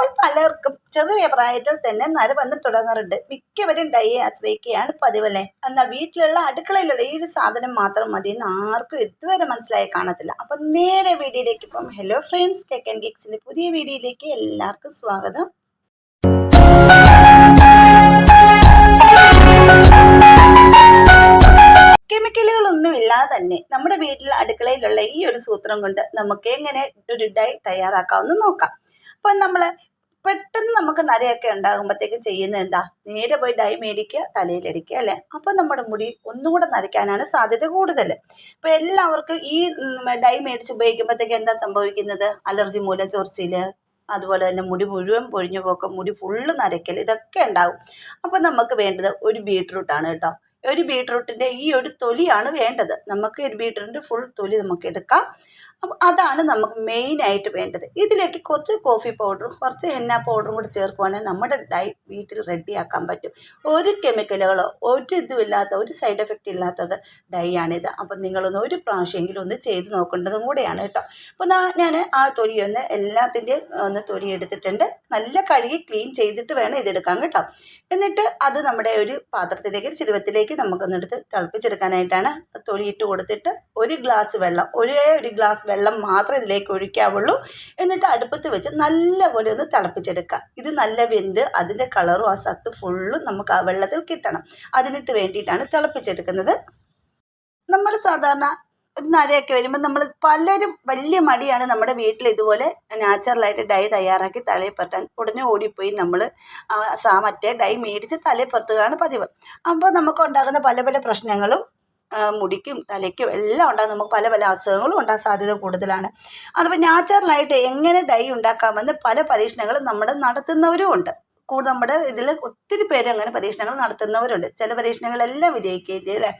ഇപ്പോൾ പലർക്കും ചെറിയ പ്രായത്തിൽ തന്നെ നര വന്ന് തുടങ്ങാറുണ്ട്. മിക്കവരും ഡൈയെ ആശ്രയിക്കുകയാണ് പതിവല്ലേ? എന്നാൽ വീട്ടിലുള്ള അടുക്കളയിലുള്ള ഈ ഒരു സാധനം മാത്രം മതി എന്ന് ആർക്കും ഇതുവരെ മനസ്സിലായി കാണത്തില്ല. അപ്പം നേരെ വീഡിയോയിലേക്ക് ഇപ്പം ഹലോ ഫ്രണ്ട്സ് കേക്ക് ആൻഡ് കേക്സിന്റെ പുതിയ വീഡിയോയിലേക്ക് എല്ലാവർക്കും സ്വാഗതം. കെമിക്കലുകളൊന്നും ഇല്ലാതെ തന്നെ നമ്മുടെ വീട്ടിൽ അടുക്കളയിലുള്ള ഈ ഒരു സൂത്രം കൊണ്ട് നമുക്ക് എങ്ങനെ ഒരു ഡൈ തയ്യാറാക്കാമെന്ന് നോക്കാം. അപ്പം നമ്മൾ പെട്ടെന്ന് നമുക്ക് നരയൊക്കെ ഉണ്ടാകുമ്പോഴത്തേക്കും ചെയ്യുന്നത് എന്താ? നേരെ പോയി ഡൈ മേടിക്കുക തലയിലടിക്കുക അല്ലേ? അപ്പോൾ നമ്മുടെ മുടി ഒന്നും കൂടെ നരയ്ക്കാനാണ് സാധ്യത കൂടുതൽ. അപ്പോൾ എല്ലാവർക്കും ഈ ഡൈ മേടിച്ച് ഉപയോഗിക്കുമ്പോഴത്തേക്ക് എന്താ സംഭവിക്കുന്നത്? അലർജി മൂലം ചൊറിച്ചിൽ അതുപോലെ തന്നെ മുടി മുഴുവൻ പൊഴിഞ്ഞു പോക്കം മുടി ഫുള്ള് നരയ്ക്കൽ ഇതൊക്കെ ഉണ്ടാവും അപ്പോൾ നമുക്ക് വേണ്ടത് ഒരു ബീട്രൂട്ടാണ് കേട്ടോ. ഒരു ബീട്രൂട്ടിന്റെ ഈ ഒരു തൊലിയാണ് വേണ്ടത്. നമുക്ക് ഒരു ബീട്രൂട്ടിന്റെ ഫുൾ തൊലി നമുക്ക് എടുക്കാം. അപ്പം അതാണ് നമുക്ക് മെയിൻ ആയിട്ട് വേണ്ടത്. ഇതിലേക്ക് കുറച്ച് കോഫി പൗഡറും കുറച്ച് ഹെന്ന പൗഡറും കൂടി ചേർക്കുവാണെങ്കിൽ നമ്മുടെ ഡൈ വീട്ടിൽ റെഡിയാക്കാൻ പറ്റും. ഒരു കെമിക്കലുകളോ ഒരു ഇതുമില്ലാത്ത ഒരു സൈഡ് എഫക്റ്റ് ഇല്ലാത്തത് ഡൈ ആണിത്. അപ്പം നിങ്ങളൊന്ന് ഒരു പ്രാവശ്യമെങ്കിലും ഒന്ന് ചെയ്ത് നോക്കേണ്ടതും കൂടെയാണ് കേട്ടോ. അപ്പോൾ ഞാൻ ആ തൊലി ഒന്ന് എല്ലാത്തിന്റെയും ഒന്ന് തൊലി എടുത്തിട്ടുണ്ട്. നല്ല കഴുകി ക്ലീൻ ചെയ്തിട്ട് വേണം ഇതെടുക്കാൻ കേട്ടോ. എന്നിട്ട് അത് നമ്മുടെ ഒരു പാത്രത്തിലേക്ക് ചിരുവത്തിലേക്ക് നമുക്കൊന്നെടുത്ത് തിളപ്പിച്ചെടുക്കാനായിട്ടാണ് തൊലിയിട്ട് കൊടുത്തിട്ട് ഒരു ഗ്ലാസ് വെള്ളം ഒരേ ഒരു ഗ്ലാസ് വെള്ളം മാത്രം ഇതിലേക്ക് ഒഴിക്കാവുള്ളൂ. എന്നിട്ട് അടുപ്പത്ത് വെച്ച് നല്ലപോലെ ഒന്ന് തിളപ്പിച്ചെടുക്കുക. ഇത് നല്ല വെന്ത് അതിന്റെ കളറും ആ സത്ത് ഫുള്ളും നമുക്ക് ആ വെള്ളത്തിൽ കിട്ടണം. അതിനിട്ട് വേണ്ടിയിട്ടാണ് തിളപ്പിച്ചെടുക്കുന്നത്. നമ്മൾ സാധാരണ ഒരു നരയൊക്കെ വരുമ്പോൾ നമ്മൾ പലരും വലിയ മടിയാണ് നമ്മുടെ വീട്ടിൽ ഇതുപോലെ നാച്ചുറലായിട്ട് ഡൈ തയ്യാറാക്കി തലയിൽ പറ്റാൻ ഉടനെ ഓടിപ്പോയി നമ്മൾ സാ മറ്റേ ഡൈ മേടിച്ച് തലയിൽ പറ്റുകയാണ് പതിവ്. അപ്പോൾ നമുക്ക് ഉണ്ടാകുന്ന പല പല പ്രശ്നങ്ങളും മുടിക്കും തലയ്ക്കും എല്ലാം ഉണ്ടാകും നമുക്ക് പല പല അസുഖങ്ങളും ഉണ്ടാകാൻ സാധ്യത കൂടുതലാണ്. അതിപ്പോൾ നാച്ചുറലായിട്ട് എങ്ങനെ ഡൈ ഉണ്ടാക്കാമെന്ന് പല പരീക്ഷണങ്ങളും നമ്മൾ നടത്തുന്നവരും ഉണ്ട്. കൂടെ നമ്മുടെ ഇതിൽ ഒത്തിരി പേര് അങ്ങനെ പരീക്ഷണങ്ങൾ നടത്തുന്നവരുണ്ട്. ചില പരീക്ഷണങ്ങളെല്ലാം വിജയിക്കുകയും ചെയ്യും അല്ലേ?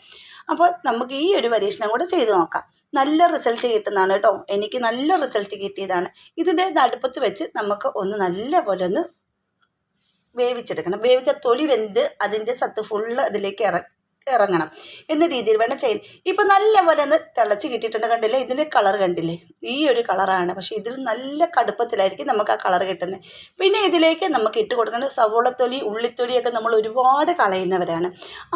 അപ്പോൾ നമുക്ക് ഈ ഒരു പരീക്ഷണം കൂടെ ചെയ്തു നോക്കാം. നല്ല റിസൾട്ട് കിട്ടുന്നതാണ് കേട്ടോ. എനിക്ക് നല്ല റിസൾട്ട് കിട്ടിയതാണ്. ഇതിന്റെ അടുപ്പത്ത് വെച്ച് നമുക്ക് ഒന്ന് നല്ല പോലെ ഒന്ന് വേവിച്ചെടുക്കണം. വേവിച്ച തൊലി വെന്ത് അതിന്റെ സത്ത് ഫുള്ള് അതിലേക്ക് ഇറ ഇറങ്ങണം എന്ന രീതിയിൽ വേണം ചെയ്യാൻ. ഇപ്പം നല്ലപോലെ ഒന്ന് തിളച്ച് കിട്ടിയിട്ടുണ്ട് കണ്ടില്ലേ? ഇതിന്റെ കളർ കണ്ടില്ലേ? ഈ ഒരു കളറാണ് പക്ഷേ ഇതിൽ നല്ല കടുപ്പത്തിലായിരിക്കും നമുക്ക് ആ കളർ കിട്ടുന്നത് പിന്നെ ഇതിലേക്ക് നമുക്ക് ഇട്ട് കൊടുക്കേണ്ടത് സവോളത്തൊലി ഉള്ളിത്തൊലിയൊക്കെ നമ്മൾ ഒരുപാട് കളയുന്നവരാണ്.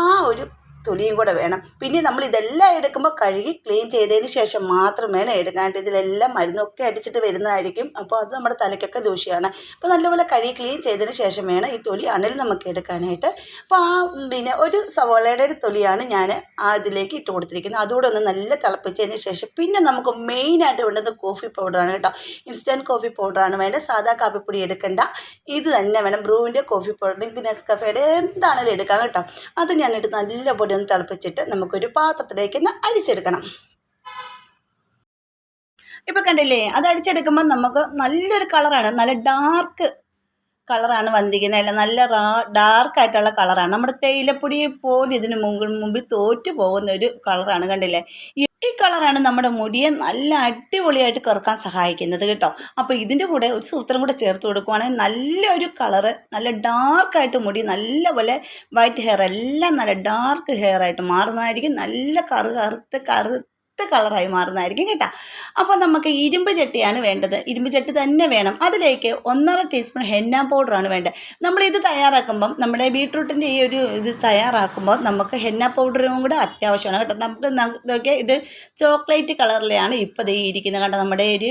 ആ ഒരു തൊലിയും കൂടെ വേണം. പിന്നെ നമ്മൾ ഇതെല്ലാം എടുക്കുമ്പോൾ കഴുകി ക്ലീൻ ചെയ്തതിന് ശേഷം മാത്രം വേണം എടുക്കാനായിട്ട്. ഇതിലെല്ലാം മരുന്നൊക്കെ അടിച്ചിട്ട് വരുന്നതായിരിക്കും. അപ്പോൾ അത് നമ്മുടെ തലയ്ക്കൊക്കെ ദൂഷ്യമാണ് അപ്പോൾ നല്ലപോലെ കഴുകി ക്ലീൻ ചെയ്തതിന് ശേഷം വേണം ഈ തൊലി അണൽ നമുക്ക് എടുക്കാനായിട്ട്. അപ്പോൾ ആ പിന്നെ ഒരു സവോളയുടെ ഒരു തൊലിയാണ് ഞാൻ ആ ഇതിലേക്ക് ഇട്ട് കൊടുത്തിരിക്കുന്നത്. അതുകൂടെ ഒന്ന് നല്ല തിളപ്പിച്ചതിന് ശേഷം പിന്നെ നമുക്ക് മെയിനായിട്ട് വേണ്ടത് കോഫി പൗഡറാണ് കേട്ടോ. ഇൻസ്റ്റന്റ് കോഫി പൗഡറാണ് വേണ്ടത്. സാധാ കാപ്പിപ്പൊടി എടുക്കേണ്ട. ഇത് തന്നെ വേണം. ബ്രൂവിന്റെ കോഫി പൗഡർ നെസ്കഫയുടെ എന്താണെങ്കിലും എടുക്കാം കേട്ടോ. അത് ഞാനിട്ട് നല്ലപോലെ ഒന്ന് തിളപ്പിച്ചിട്ട് നമുക്കൊരു പാത്രത്തിലേക്ക് ഒന്ന് അരിച്ചെടുക്കണം. ഇപ്പൊ കണ്ടില്ലേ? അത് അരിച്ചെടുക്കുമ്പോൾ നമുക്ക് നല്ലൊരു കളറാണ്. നല്ല ഡാർക്ക് കളറാണ് വന്നിരിക്കുന്നത്. അല്ല നല്ല റാ ഡാർക്കായിട്ടുള്ള കളറാണ്. നമ്മുടെ തേയിലപ്പൊടി പോലും ഇതിന് മുമ്പിൽ മുമ്പിൽ തോറ്റു പോകുന്ന ഒരു കളറാണ് കണ്ടില്ലേ? ഈ കളറാണ് നമ്മുടെ മുടിയെ നല്ല അടിപൊളിയായിട്ട് കറുക്കാൻ സഹായിക്കുന്നത് കേട്ടോ. അപ്പോൾ ഇതിന്റെ കൂടെ ഒരു സൂത്രം കൂടെ ചേർത്ത് കൊടുക്കുവാണെങ്കിൽ നല്ലൊരു കളറ് നല്ല ഡാർക്കായിട്ട് മുടി നല്ലപോലെ വൈറ്റ് ഹെയർ എല്ലാം നല്ല ഡാർക്ക് ഹെയർ ആയിട്ട് മാറുന്നതായിരിക്കും. നല്ല കറു കറുത്ത് കറുത്ത കളറായി മാറുന്നതായിരിക്കും കേട്ടോ. അപ്പോൾ നമുക്ക് ഇരുമ്പ് ചട്ടിയാണ് വേണ്ടത്. ഇരുമ്പ് ചട്ടി തന്നെ വേണം. അതിലേക്ക് ഒന്നര ടീസ്പൂൺ ഹെന്ന പൗഡറാണ് വേണ്ടത്. നമ്മൾ ഇത് തയ്യാറാക്കുമ്പം നമ്മുടെ ബീട്രൂട്ടിന്റെ ഈ ഒരു ഇത് തയ്യാറാക്കുമ്പോൾ നമുക്ക് ഹെന്ന പൗഡറും കൂടെ അത്യാവശ്യമാണ് കേട്ടോ. നമുക്ക് ഇതൊക്കെ ഇത് ചോക്ലേറ്റ് കളറിലാണ് ഇപ്പോൾ ദേ ഇരിക്കുന്നത് കണ്ടോ? നമ്മുടെ ഒരു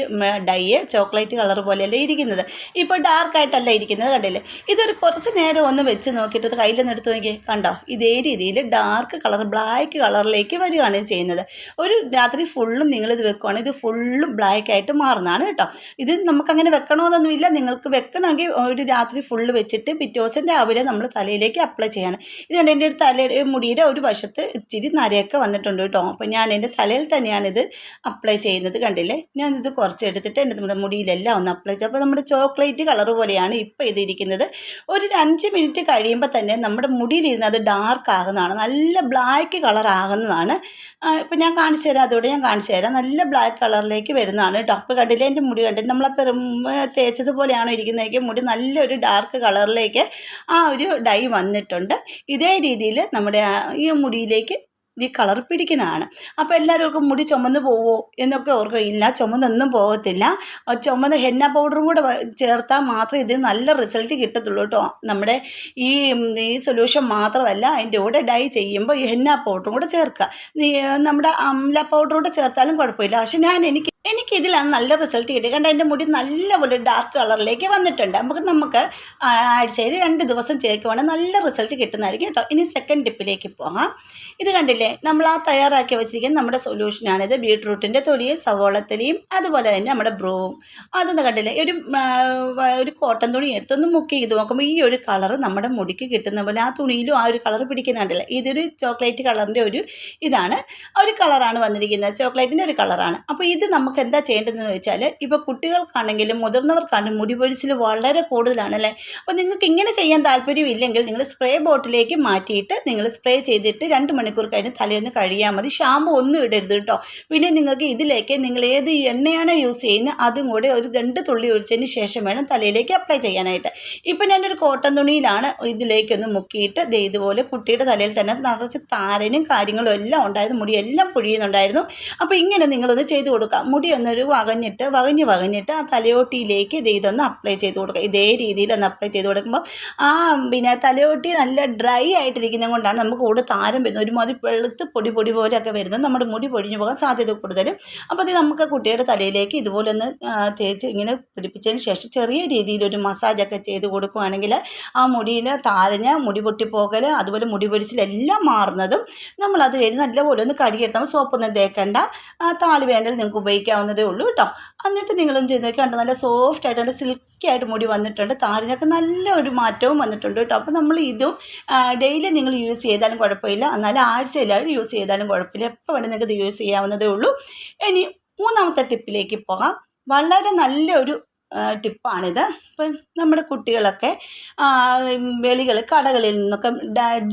ഡൈ ചോക്ലേറ്റ് കളർ പോലെയല്ലേ ഇരിക്കുന്നത്. ഇപ്പോൾ ഡാർക്കായിട്ടല്ല ഇരിക്കുന്നത് കണ്ടില്ലേ? ഇതൊരു കുറച്ച് നേരം ഒന്ന് വെച്ച് നോക്കിയിട്ട് അത് കയ്യിലൊന്ന് എടുത്ത് നോക്കി കണ്ടോ? ഇതേ രീതിയിൽ ഡാർക്ക് കളർ ബ്ലാക്ക് കളറിലേക്ക് വരികയാണ് ചെയ്യുന്നത്. ഒരു രാത്രി ഫുള്ളും നിങ്ങളിത് വെക്കുവാണെങ്കിൽ ഇത് ഫുള്ളും ബ്ലാക്ക് ആയിട്ട് മാറുന്നതാണ് കേട്ടോ. ഇത് നമുക്കങ്ങനെ വെക്കണമെന്നൊന്നുമില്ല നിങ്ങൾക്ക് വെക്കണമെങ്കിൽ ഒരു രാത്രി ഫുള്ള് വെച്ചിട്ട് പിറ്റേ ദിവസം രാവിലെ നമ്മൾ തലയിലേക്ക് അപ്ലൈ ചെയ്യണം. ഇത് കണ്ട് എന്റെ ഒരു തല മുടിയുടെ ഒരു വശത്ത് ഇച്ചിരി നരയൊക്കെ വന്നിട്ടുണ്ട് കേട്ടോ. അപ്പോൾ ഞാൻ എന്റെ തലയിൽ തന്നെയാണ് ഇത് അപ്ലൈ ചെയ്യുന്നത് കണ്ടില്ലേ? ഞാനിത് കുറച്ച് എടുത്തിട്ട് എന്റെ നമ്മുടെ മുടിയിലെല്ലാം ഒന്ന് അപ്ലൈ ചെയ്യും അപ്പോൾ നമ്മുടെ ചോക്ലേറ്റ് കളർ പോലെയാണ് ഇപ്പോൾ ഇതിരിക്കുന്നത് ഒരു അഞ്ച് മിനിറ്റ് കഴിയുമ്പോൾ തന്നെ നമ്മുടെ മുടിയിലിരുന്ന് അത് ഡാർക്ക് ആകുന്നതാണ്. നല്ല ബ്ലാക്ക് കളർ ആകുന്നതാണ്. ഇപ്പം ഞാൻ കാണിച്ചു അതോടെ ഞാൻ കാണിച്ചു തരാം. നല്ല ബ്ലാക്ക് കളറിലേക്ക് വരുന്നതാണ് അപ്പോൾ കണ്ടില്ലേ എന്റെ മുടി കണ്ടില്ല? നമ്മളെ പെറും തേച്ചതുപോലെയാണോ ഇരിക്കുന്നതെങ്കിൽ മുടി നല്ലൊരു ഡാർക്ക് കളറിലേക്ക് ആ ഒരു ഡൈ വന്നിട്ടുണ്ട്. ഇതേ രീതിയിൽ നമ്മുടെ ഈ മുടിയിലേക്ക് ഈ കളർ പിടിക്കുന്നതാണ്. അപ്പോൾ എല്ലാവർക്കും മുടി ചുമന്ന് പോവോ എന്നൊക്കെ ഓർക്കും ഇല്ല ചുമന്നൊന്നും പോകത്തില്ല. ചുമന്ന് ഹെന്ന പൗഡറും കൂടെ ചേർത്താൽ മാത്രമേ ഇതിന് നല്ല റിസൾട്ട് കിട്ടത്തുള്ളൂ കേട്ടോ. നമ്മുടെ ഈ ഈ സൊല്യൂഷൻ മാത്രമല്ല അതിന്റെ കൂടെ ഡൈ ചെയ്യുമ്പോൾ ഈ ഹെന്ന പൗഡറും കൂടെ ചേർക്കുക. നീ നമ്മുടെ അംല പൗഡർ കൂടെ ചേർത്താലും കുഴപ്പമില്ല. പക്ഷെ ഞാൻ എനിക്ക് എനിക്ക് ഇതിലാണ് നല്ല റിസൾട്ട് കിട്ടിയത് കണ്ട എന്റെ മുടി നല്ലപോലെ ഡാർക്ക് കളറിലേക്ക് വന്നിട്ടുണ്ട്. നമുക്ക് നമുക്ക് ആഴ്ചയിൽ രണ്ട് ദിവസം ചേർക്കുവാണെങ്കിൽ നല്ല റിസൾട്ട് കിട്ടുന്നതായിരിക്കും കേട്ടോ. ഇനി സെക്കൻഡ് ടിപ്പിലേക്ക് പോകാം. ഇത് കണ്ടില്ലേ? നമ്മൾ ആ തയ്യാറാക്കി വെച്ചിരിക്കുന്ന നമ്മുടെ സൊല്യൂഷനാണിത് ബീട്രൂട്ടിന്റെ തൊലിയും സവോളത്തലിയും അതുപോലെ തന്നെ നമ്മുടെ ബ്രൂവും അതൊന്ന് കണ്ടില്ലേ? ഒരു ഒരു കോട്ടൺ തുണി എടുത്തൊന്ന് മുക്കി ചെയ്ത് നോക്കുമ്പോൾ ഈ ഒരു കളർ നമ്മുടെ മുടിക്ക് കിട്ടുന്ന പോലെ ആ തുണിയിലും ആ ഒരു കളർ പിടിക്കുന്നുണ്ടല്ലേ ഇതൊരു ചോക്ലേറ്റ് കളറിന്റെ ഒരു ഇതാണ്. ഒരു കളറാണ് വന്നിരിക്കുന്നത്. ചോക്ലേറ്റിന്റെ ഒരു കളറാണ് അപ്പോൾ ഇത് നമുക്ക് എന്താ ചെയ്യേണ്ടതെന്ന് വെച്ചാൽ ഇപ്പോൾ കുട്ടികൾക്കാണെങ്കിലും മുതിർന്നവർക്കാണെങ്കിലും മുടി പൊഴിച്ചിൽ വളരെ കൂടുതലാണ് അല്ലേ? അപ്പോൾ നിങ്ങൾക്ക് ഇങ്ങനെ ചെയ്യാൻ താല്പര്യമില്ലെങ്കിൽ നിങ്ങൾ സ്പ്രേ ബോട്ടിലേക്ക് മാറ്റിയിട്ട് നിങ്ങൾ സ്പ്രേ ചെയ്തിട്ട് രണ്ട് മണിക്കൂർ കഴിഞ്ഞ് തലേന്ന് കഴിയാൽ മതി. ഷാമ്പു ഒന്നും ഇടരുത് കേട്ടോ. പിന്നെ നിങ്ങൾക്ക് ഇതിലേക്ക് നിങ്ങൾ ഏത് എണ്ണയാണ് യൂസ് ചെയ്യുന്നത് അതും കൂടെ ഒരു രണ്ട് തുള്ളി ഒഴിച്ചതിന് ശേഷം വേണം തലയിലേക്ക് അപ്ലൈ ചെയ്യാനായിട്ട്. ഇപ്പം ഞാനൊരു കോട്ടൺ തുണിയിലാണ് ഇതിലേക്കൊന്ന് മുക്കിയിട്ട് ഇതുപോലെ കുട്ടിയുടെ തലയിൽ തന്നെ നിറച്ച് താരനും കാര്യങ്ങളും എല്ലാം ഉണ്ടായിരുന്നു. മുടി എല്ലാം പൊഴിയുന്നുണ്ടായിരുന്നു. അപ്പോൾ ഇങ്ങനെ നിങ്ങളൊന്ന് ചെയ്ത് കൊടുക്കുക മുടി ഒന്നൊരു വകഞ്ഞിട്ട് വകഞ്ഞ് വകഞ്ഞിട്ട് ആ തലയോട്ടിയിലേക്ക് ഇത് ഇതൊന്ന് അപ്ലൈ ചെയ്ത് കൊടുക്കുക. ഇതേ രീതിയിൽ ഒന്ന് അപ്ലൈ ചെയ്ത് കൊടുക്കുമ്പോൾ ആ പിന്നെ തലയോട്ടി നല്ല ഡ്രൈ ആയിട്ടിരിക്കുന്നത് കൊണ്ടാണ് നമുക്ക് കൂടെ താരം വരുന്നത്. ഒരുമാതിരി വെളുത്ത് പൊടി പൊടി പോലെയൊക്കെ വരുന്നത്. നമ്മുടെ മുടി പൊടിഞ്ഞു പോകാൻ സാധ്യത കൂടുതലും. അപ്പോൾ അത് നമുക്ക് കുട്ടിയുടെ തലയിലേക്ക് ഇതുപോലെ ഒന്ന് തേച്ച് ഇങ്ങനെ പിടിപ്പിച്ചതിന് ശേഷം ചെറിയ രീതിയിലൊരു മസാജൊക്കെ ചെയ്ത് കൊടുക്കുകയാണെങ്കിൽ ആ മുടിയിലെ താരഞ്ഞ മുടി പൊട്ടിപ്പോകൽ അതുപോലെ മുടി പൊരിച്ചിലെല്ലാം മാറുന്നതും നമ്മളത് കഴിഞ്ഞ് നല്ലപോലെ ഒന്ന് കഴുകിയെടുത്താൽ സോപ്പൊന്നും തേക്കണ്ട. താളി വേണ്ടൽ നിങ്ങൾക്ക് ഉപയോഗിക്കാവുന്നതേ ഉള്ളൂ കേട്ടോ. എന്നിട്ട് നിങ്ങളും ചെയ്ത് കണ്ടോ നല്ല സോഫ്റ്റ് ആയിട്ട് നല്ല സിൽക്കി ആയിട്ട് മുടി വന്നിട്ടുണ്ട്. താരനൊക്കെ നല്ല ഒരു മാറ്റവും വന്നിട്ടുണ്ട് കേട്ടോ. അപ്പോൾ നമ്മൾ ഇതും ഡെയിലി നിങ്ങൾ യൂസ് ചെയ്താലും കുഴപ്പമില്ല. എന്നാലും ആഴ്ചയിലാണ് യൂസ് ചെയ്താലും കുഴപ്പമില്ല. എപ്പോൾ വേണമെങ്കിൽ നിങ്ങൾക്ക് ഇത് യൂസ് ചെയ്യാവുന്നതേ ഉള്ളൂ. ഇനി മൂന്നാമത്തെ ടിപ്പിലേക്ക് പോകാം. വളരെ നല്ലൊരു ടിപ്പാണിത്. ഇപ്പം നമ്മുടെ കുട്ടികളൊക്കെ വെളികൾ കടകളിൽ നിന്നൊക്കെ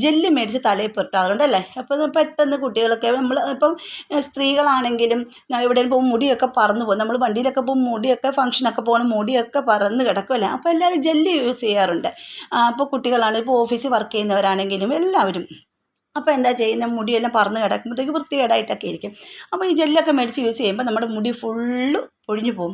ജെല്ല് മേടിച്ച് തലയിൽ പുരട്ടാറുണ്ട് അല്ലേ അപ്പോൾ പെട്ടെന്ന് കുട്ടികളൊക്കെ നമ്മൾ ഇപ്പം സ്ത്രീകളാണെങ്കിലും എവിടെയും പോകും മുടിയൊക്കെ പറന്ന് പോകും. നമ്മൾ വണ്ടിയിലൊക്കെ പോകും മുടിയൊക്കെ ഫംഗ്ഷനൊക്കെ പോകണം മുടിയൊക്കെ പറന്ന് കിടക്കുമല്ലേ അപ്പോൾ എല്ലാവരും ജെല്ല് യൂസ് ചെയ്യാറുണ്ട്. അപ്പോൾ കുട്ടികളാണ് ഇപ്പോൾ ഓഫീസിൽ വർക്ക് ചെയ്യുന്നവരാണെങ്കിലും എല്ലാവരും. അപ്പോൾ എന്താ ചെയ്യുന്ന? മുടിയെല്ലാം പറന്ന് കിടക്കുമ്പോഴത്തേക്ക് വൃത്തികേടായിട്ടൊക്കെ ഇരിക്കും. അപ്പോൾ ഈ ജെല്ലൊക്കെ മേടിച്ച് യൂസ് ചെയ്യുമ്പോൾ നമ്മുടെ മുടി ഫുള്ള് പൊഴിഞ്ഞു പോകും.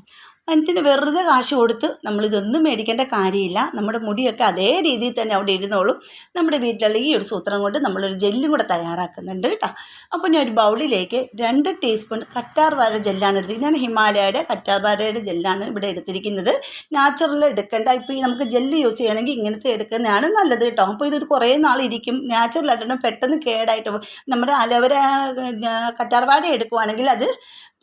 എന്തിന് വെറുതെ കാശ് കൊടുത്ത് നമ്മളിതൊന്നും മേടിക്കേണ്ട കാര്യമില്ല. നമ്മുടെ മുടിയൊക്കെ അതേ രീതിയിൽ തന്നെ അവിടെ ഇരുന്നോളും. നമ്മുടെ വീട്ടിലുള്ള ഈ ഒരു സൂത്രം കൊണ്ട് നമ്മളൊരു ജെല്ലും കൂടെ തയ്യാറാക്കുന്നുണ്ട് കേട്ടോ. അപ്പോൾ ഞാൻ ഒരു ബൗളിലേക്ക് രണ്ട് ടീസ്പൂൺ കറ്റാർ വാഴ ജെല്ലാണ് എടുത്തിരിക്കുന്നത്. ഞാൻ ഹിമാലയയുടെ കറ്റാർ വാഴയുടെ ജെല്ലാണ് ഇവിടെ എടുത്തിരിക്കുന്നത്. നാച്ചുറൽ എടുക്കേണ്ട. ഇപ്പോൾ ഈ നമുക്ക് ജെല്ല് യൂസ് ചെയ്യണമെങ്കിൽ ഇങ്ങനത്തെ എടുക്കുന്നതാണ് നല്ലത് കേട്ടോ. അപ്പോൾ ഇതൊരു കുറേ നാൾ ഇരിക്കും. നാച്ചുറൽ ആയിട്ട് പെട്ടെന്ന് കേടായിട്ട് നമ്മുടെ അലവര കറ്റാർ വാഴ എടുക്കുവാണെങ്കിൽ അത്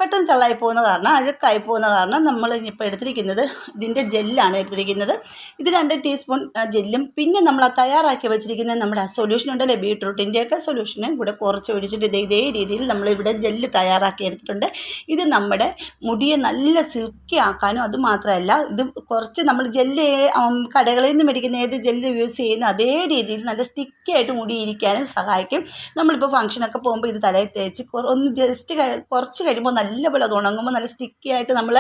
പെട്ടെന്ന് ചള്ളായി പോകുന്ന കാരണം അഴുക്കായി പോകുന്ന കാരണം നമ്മൾ ഇപ്പോൾ എടുത്തിരിക്കുന്നത് ഇതിന്റെ ജെല്ലാണ് എടുത്തിരിക്കുന്നത്. ഇത് രണ്ട് ടീസ്പൂൺ ജെല്ലും. പിന്നെ നമ്മൾ തയ്യാറാക്കി വെച്ചിരിക്കുന്ന നമ്മുടെ ആ സൊല്യൂഷൻ ഉണ്ടല്ലേ? ബീട്രൂട്ടിന്റെയൊക്കെ സൊല്യൂഷനും കൂടെ കുറച്ച് ഒഴിച്ചിട്ട് ഇത് ഇതേ രീതിയിൽ നമ്മളിവിടെ ജെല്ല് തയ്യാറാക്കി എടുത്തിട്ടുണ്ട്. ഇത് നമ്മുടെ മുടിയെ നല്ല സിൽക്കി ആക്കാനും അത് മാത്രമല്ല ഇത് കുറച്ച് നമ്മൾ ജെല്ല് കടകളിൽ നിന്ന് മേടിക്കുന്ന ഏത് ജെല്ല് യൂസ് ചെയ്യുന്ന അതേ രീതിയിൽ നല്ല സ്റ്റിക്കി ആയിട്ട് മുടി ഇരിക്കാനും സഹായിക്കും. നമ്മളിപ്പോൾ ഫംഗ്ഷനൊക്കെ പോകുമ്പോൾ ഇത് തലയിൽ തേച്ച് ഒന്ന് ജസ്റ്റ് കുറച്ച് കഴിയുമ്പോൾ നല്ലപോലെ അത് ഉണങ്ങുമ്പോൾ നല്ല സ്റ്റിക്കി ആയിട്ട് നമ്മൾ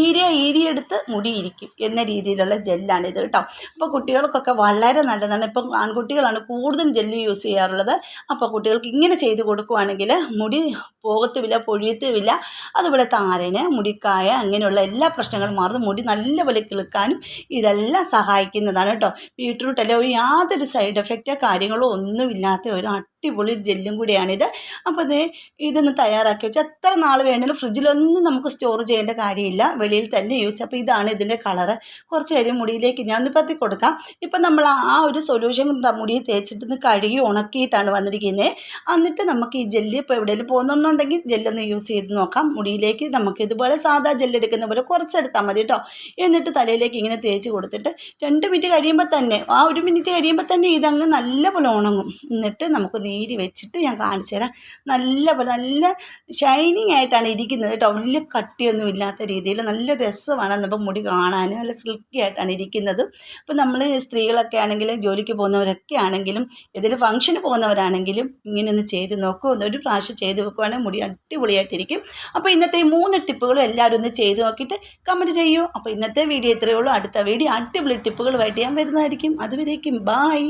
ഈരിയ ഈരിയെടുത്ത് മുടിയിരിക്കും എന്ന രീതിയിലുള്ള ജെല്ലാണ് ഇത് കേട്ടോ അപ്പോൾ കുട്ടികൾക്കൊക്കെ വളരെ നല്ലതാണ്. ഇപ്പം ആൺകുട്ടികളാണ് കൂടുതൽ ജെല്ല് യൂസ് ചെയ്യാറുള്ളത്. അപ്പോൾ കുട്ടികൾക്ക് ഇങ്ങനെ ചെയ്ത് കൊടുക്കുവാണെങ്കിൽ മുടി പോകത്തുമില്ല പൊഴിയത്തുമില്ല. അതുപോലെ താരന് മുടിക്കായ അങ്ങനെയുള്ള എല്ലാ പ്രശ്നങ്ങളും മാറുന്നു. മുടി നല്ലപോലെ കിളുക്കാനും ഇതെല്ലാം സഹായിക്കുന്നതാണ് കേട്ടോ ബീട്രൂട്ട് ഒരു യാതൊരു സൈഡ് എഫക്റ്റോ കാര്യങ്ങളോ ഒന്നുമില്ലാത്ത ഒരു അടിപൊളി ജെല്ലും കൂടിയാണിത്. അപ്പോൾ ഇത് ഇതൊന്ന് തയ്യാറാക്കി വെച്ചാൽ എത്ര നാൾ വേണമെങ്കിലും ഫ്രിഡ്ജിലൊന്നും നമുക്ക് സ്റ്റോർ ചെയ്യേണ്ട കാര്യമില്ല. വെളിയിൽ തന്നെ യൂസ് അപ്പോൾ ഇതാണ് ഇതിന്റെ കളറ്. കുറച്ച് നേരം മുടിയിലേക്ക് ഞാൻ ഒന്ന് പറ്റി കൊടുക്കാം. ഇപ്പം നമ്മൾ ആ ഒരു സൊല്യൂഷൻ മുടി തേച്ചിട്ട് കഴുകി ഉണക്കിയിട്ടാണ് വന്നിരിക്കുന്നത് എന്നിട്ട് നമുക്ക് ഈ ജെല്ല് ഇപ്പോൾ എവിടെയെങ്കിലും പോകുന്നുണ്ടെങ്കിൽ ജെല്ലൊന്ന് യൂസ് ചെയ്ത് നോക്കാം. മുടിയിലേക്ക് നമുക്ക് ഇതുപോലെ സാധാ ജെല്ല് എടുക്കുന്ന പോലെ കുറച്ചെടുത്താൽ മതി കേട്ടോ. എന്നിട്ട് തലയിലേക്ക് ഇങ്ങനെ തേച്ച് കൊടുത്തിട്ട് രണ്ട് മിനിറ്റ് കഴിയുമ്പോൾ തന്നെ ആ ഒരു മിനിറ്റ് കഴിയുമ്പോൾ തന്നെ ഇതങ്ങ് നല്ലപോലെ ഉണങ്ങും. എന്നിട്ട് നമുക്ക് നീര് വെച്ചിട്ട് ഞാൻ കാണിച്ചു തരാം. നല്ലപോലെ നല്ല ഷൈനിങ് ആയിട്ടാണ് ഇരിക്കുന്നത് കേട്ടോ. വലിയ കട്ടിയൊന്നും ഇല്ലാത്ത രീതിയിൽ നല്ല രസമാണ് എന്നിപ്പോൾ മുടി കാണാൻ. നല്ല സിൽക്കി ആയിട്ടാണ് ഇരിക്കുന്നത്. അപ്പോൾ നമ്മൾ സ്ത്രീകളൊക്കെ ആണെങ്കിലും ജോലിക്ക് പോകുന്നവരൊക്കെ ആണെങ്കിലും ഏതെങ്കിലും ഫംഗ്ഷന് പോകുന്നവരാണെങ്കിലും ഇങ്ങനെയൊന്ന് ചെയ്ത് നോക്കൂ. ഒരു പ്രാവശ്യം ചെയ്ത് വെക്കുവാണെങ്കിൽ മുടി അടിപൊളിയായിട്ടിരിക്കും. അപ്പോൾ ഇന്നത്തെ ഈ മൂന്ന് ടിപ്പുകളും എല്ലാവരും ഒന്ന് ചെയ്ത് നോക്കിയിട്ട് കമന്റ് ചെയ്യൂ. അപ്പോൾ ഇന്നത്തെ വീഡിയോ ഇത്രയേ ഉള്ളൂ. അടുത്ത വീഡിയോ അടിപൊളി ടിപ്പുകളുമായിട്ട് ഞാൻ വരുന്നതായിരിക്കും. അതുവരേക്കും ബായ്